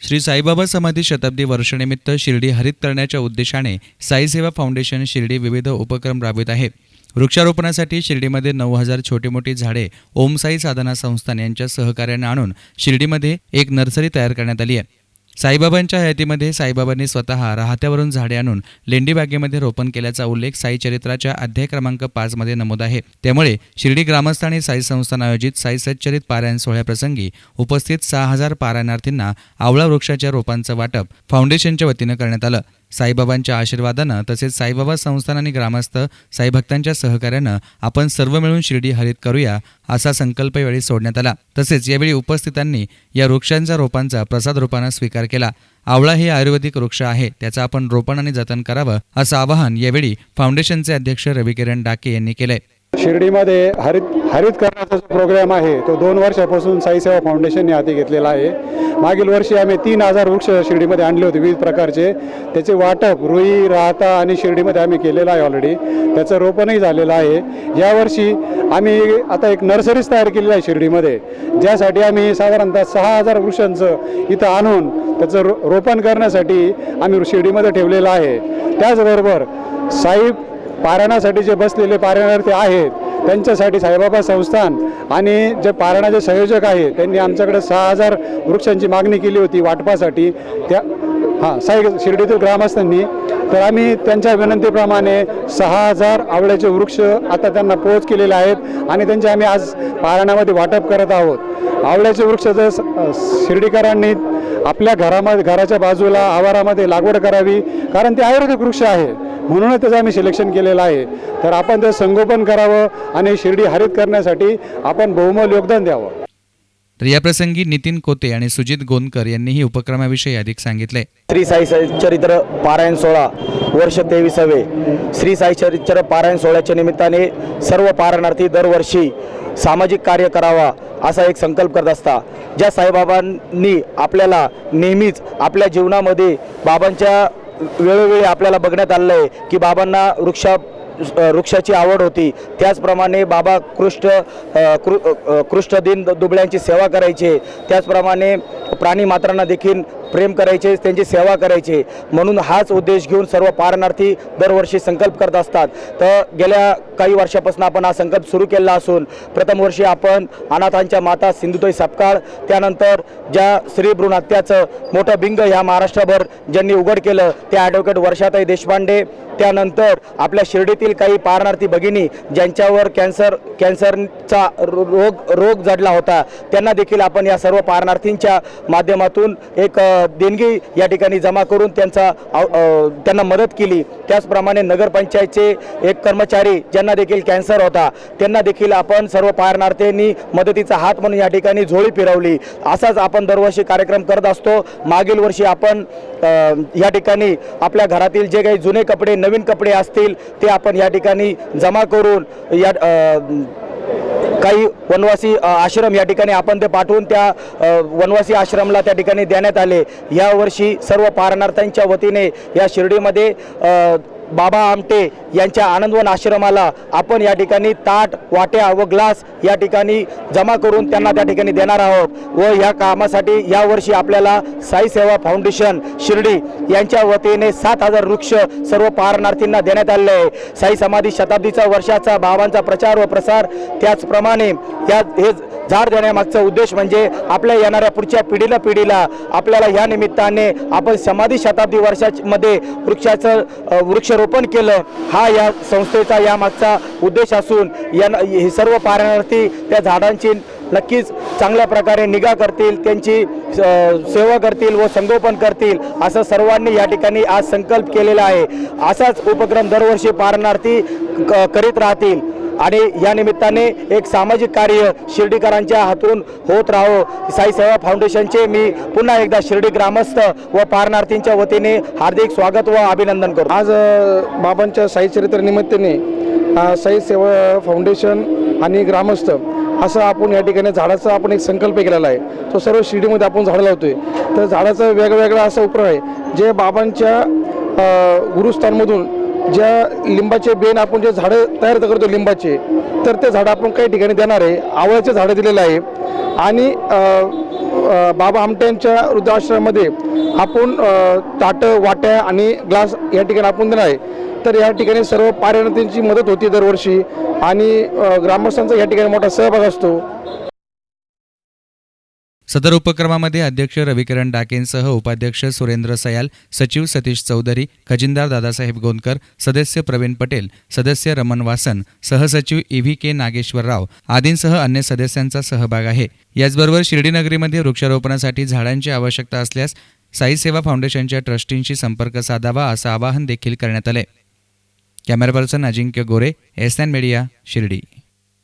श्री साईबाबा समाधी शताब्दी वर्षानिमित्त शिर्डी हरित करण्याच्या उद्देशाने साई सेवा फाउंडेशन शिर्डी विविध उपक्रम राबवित आहे. वृक्षारोपणासाठी शिर्डीमध्ये नऊ हजार छोटी मोठी झाडे ओम साई साधना संस्थान यांच्या सहकार्याने आणून शिर्डीमध्ये एक नर्सरी तयार करण्यात आली आहे. साईबाबांच्या हयातीमध्ये साईबाबांनी स्वतः राहत्यावरून झाडे आणून लेंडी बागेमध्ये रोपण केल्याचा उल्लेख साई चरित्राच्या अध्याय क्रमांक पाच मध्ये नमूद आहे. त्यामुळे शिर्डी ग्रामस्थ आणि साई संस्थान आयोजित साई सच्चरित पारायण सोहळ्याप्रसंगी उपस्थित सहा हजार पारायणार्थींना आवळा वृक्षाच्या रोपांचं वाटप फाउंडेशनच्या वतीनं करण्यात आलं. साईबाबांच्या आशीर्वादानं तसेच साईबाबा संस्थान आणि ग्रामस्थ साईभक्तांच्या सहकार्यानं आपण सर्व मिळून शिर्डी हरित करूया असा संकल्प यावेळी सोडण्यात आला. तसेच यावेळी उपस्थितांनी या वृक्षांच्या रोपांचा प्रसाद रूपानं स्वीकार केला. आवळा हे आयुर्वेदिक वृक्ष आहे त्याचं आपण रोपण आणि जतन करावं असं आवाहन यावेळी फाउंडेशनचे अध्यक्ष रविकिरण डाके यांनी केलंय. शिर्डीमध्ये हरित हरित करण्याचा जो प्रोग्राम आहे तो दोन वर्षापासून साई सेवा फाउंडेशनने हाती घेतलेला आहे. मागील वर्षी आम्ही तीन हजार वृक्ष शिर्डीमध्ये आणले होते विविध प्रकारचे. त्याचे वाटप रुई राहता आणि शिर्डीमध्ये आम्ही केलेलं आहे ऑलरेडी त्याचं रोपणही झालेलं आहे. यावर्षी आम्ही आता एक नर्सरीच तयार केलेली आहे शिर्डीमध्ये. ज्यासाठी आम्ही साधारणतः सहा हजार वृक्षांचं इथं आणून त्याचं रो रोपण करण्यासाठी आम्ही शिर्डीमध्ये ठेवलेलं आहे. त्याचबरोबर साई पारायणासाठी जे बसलेले पारायणार्थी आहेत त्यांच्यासाठी साईबाबा संस्थान आणि जे पारणाचे संयोजक आहे त्यांनी आमच्याकडे सहा हजार वृक्षांची मागणी केली होती वाटपासाठी. त्या हां साई शिर्डीतील ग्रामस्थांनी. तर आम्ही त्यांच्या विनंतीप्रमाणे सहा हजार आवळ्याचे वृक्ष आता त्यांना पोच केलेले आहेत आणि त्यांचे आम्ही आज पारायणामध्ये वाटप करत आहोत. आवळ्याचे वृक्ष जर शिर्डीकरांनी आपल्या घरामध्ये घराच्या बाजूला आवारामध्ये लागवड करावी कारण ते आयुर्वेदिक वृक्ष आहे. म्हणूनच त्याचं आम्ही सिलेक्शन केलेलं आहे. तर आपण ते संगोपन करावं आणि शिर्डी हरित करण्यासाठी आपण बहुमोल योगदान द्यावं. तर याप्रसंगी नितीन कोते आणि सुजित गोंदकर यांनीही उपक्रमाविषयी अधिक सांगितले. श्री साई चरित्र पारायण सोहळा वर्ष तेविसावे. श्री साई चरित्र पारायण सोहळ्याच्या निमित्ताने सर्व पारायणार्थी दरवर्षी सामाजिक कार्य करावा असा एक संकल्प करत असता. ज्या साईबाबांनी आपल्याला नेहमीच आपल्या जीवनामध्ये बाबांच्या वेळोवेळी आपल्याला बघण्यात आलेलं आहे की बाबांना वृक्षा वृक्षाची आवड होती. त्याचप्रमाणे बाबा कृष्ट कृ अ, दिन दुबळ्यांची सेवा करायचे. त्याचप्रमाणे प्राणी मात्रांना देखील प्रेम करायचे त्यांची सेवा करायचे. म्हणून हाच उद्देश घेऊन सर्व पारणार्थी दरवर्षी संकल्प करत असतात. तर गेल्या काही वर्षापासून आपण हा संकल्प सुरू केला असून प्रथम वर्षी आपण अनाथांच्या माता सिंधुताई सपकाळ त्यानंतर ज्या स्त्री भ्रूण हत्याचं मोठं बिंग ह्या महाराष्ट्रभर ज्यांनी उघड केलं त्या ॲडव्होकेट वर्षाताई देशपांडे त्यानंतर आपल्या शिर्डीतील काही पारणार्थी भगिनी ज्यांच्यावर कॅन्सर कॅन्सरचा रो- रोग रोग जडला होता त्यांना देखील आपण या सर्व पारणार्थींच्या माध्यमातून एक देणगी या ठिकाणी जमा करून त्यांचा त्यांना मदत केली. त्याचप्रमाणे नगरपंचायतचे एक कर्मचारी ज्यांना देखील कॅन्सर होता त्यांना देखील आपण सर्व पारणार्थ्यांनी मदतीचा हात म्हणून या ठिकाणी झोळी फिरवली. असाच आपण दरवर्षी कार्यक्रम करत असतो. मागील वर्षी आपण या ठिकाणी आपल्या घरातील जे काही जुने कपडे नवीन कपडे असतील ते आपण या ठिकाणी जमा करून या काही वनवासी आश्रम या ठिकाणी आपण ते पाठवून त्या वनवासी आश्रमला त्या ठिकाणी देण्यात आले. यावर्षी सर्व पारणार्थांच्या वतीने या शिर्डीमध्ये बाबा आमटे यांच्या आनंदवन आश्रमाला आपण या ठिकाणी ताट वाट्या व ग्लास या ठिकाणी जमा करून त्यांना त्या ठिकाणी देणार आहोत. व या कामासाठी यावर्षी आपल्याला साई सेवा फाउंडेशन शिर्डी यांच्या वतीने सात हजार वृक्ष सर्व पारणार्थींना देण्यात आलेले आहे. साई समाधी शताब्दीचा वर्षाचा बाबांचा प्रचार व प्रसार त्याचप्रमाणे या हे झाड देण्यामागचा उद्देश म्हणजे आपल्या येणाऱ्या पुढच्या पिढीला पिढीला आपल्याला या निमित्ताने आपण समाधी शताब्दी वर्षामध्ये वृक्षाचं वृक्ष वृक्षारोपण केलं हा या संस्थेचा यामागचा उद्देश असून या हे सर्व पारणार्थी त्या झाडांची नक्कीच चांगल्या प्रकारे निगा करतील त्यांची सेवा करतील व संगोपन करतील असं सर्वांनी या ठिकाणी आज संकल्प केलेला आहे. असाच उपक्रम दरवर्षी पारणार्थी क- करीत राहतील. आणि या निमित्ताने एक सामाजिक कार्य शिर्डीकरांच्या हातून होत राहो. साई सेवा फाउंडेशनचे मी पुन्हा एकदा शिर्डी ग्रामस्थ व पारणार्थींच्या वतीने हार्दिक स्वागत व अभिनंदन करतो. आज बाबांच्या साई चरित्र निमित्ताने साई सेवा फाउंडेशन आणि ग्रामस्थ असं आपण या ठिकाणी झाडाचा आपण एक संकल्प केलेला आहे. तो सर्व शिर्डीमध्ये आपण झाडं लावतोय. तर झाडाचा वेगवेगळा असा उपक्रम आहे जे बाबांच्या गुरुस्थानमधून ज्या लिंबाचे बेन आपण जे झाडं तयार करतो लिंबाचे तर ते झाडं आपण काही ठिकाणी देणार आहे. आवळ्याचे झाडं दिलेलं आहे. आणि बाबा आमट्यांच्या वृद्धाश्रमामध्ये आपण ताटं वाट्या आणि ग्लास या ठिकाणी आपण देणार आहे. तर या ठिकाणी सर्व पारायणार्थींची मदत होती दरवर्षी. आणि ग्रामस्थांचा या ठिकाणी मोठा सहभाग असतो. सदर उपक्रमामध्ये अध्यक्ष रविकिरण डाकेंसह उपाध्यक्ष सुरेंद्र सयाल सचिव सतीश चौधरी खजिनदार दादासाहेब गोंदकर सदस्य प्रवीण पटेल सदस्य रमण वासन सहसचिव ई व्ही के नागेश्वरराव आदींसह अन्य सदस्यांचा सहभाग आहे. याचबरोबर शिर्डीनगरीमध्ये वृक्षारोपणासाठी झाडांची आवश्यकता असल्यास साई सेवा फाउंडेशनच्या ट्रस्टींशी संपर्क साधावा असं आवाहन देखील करण्यात आले camera person Ajinkya Gore S N media Shirdi.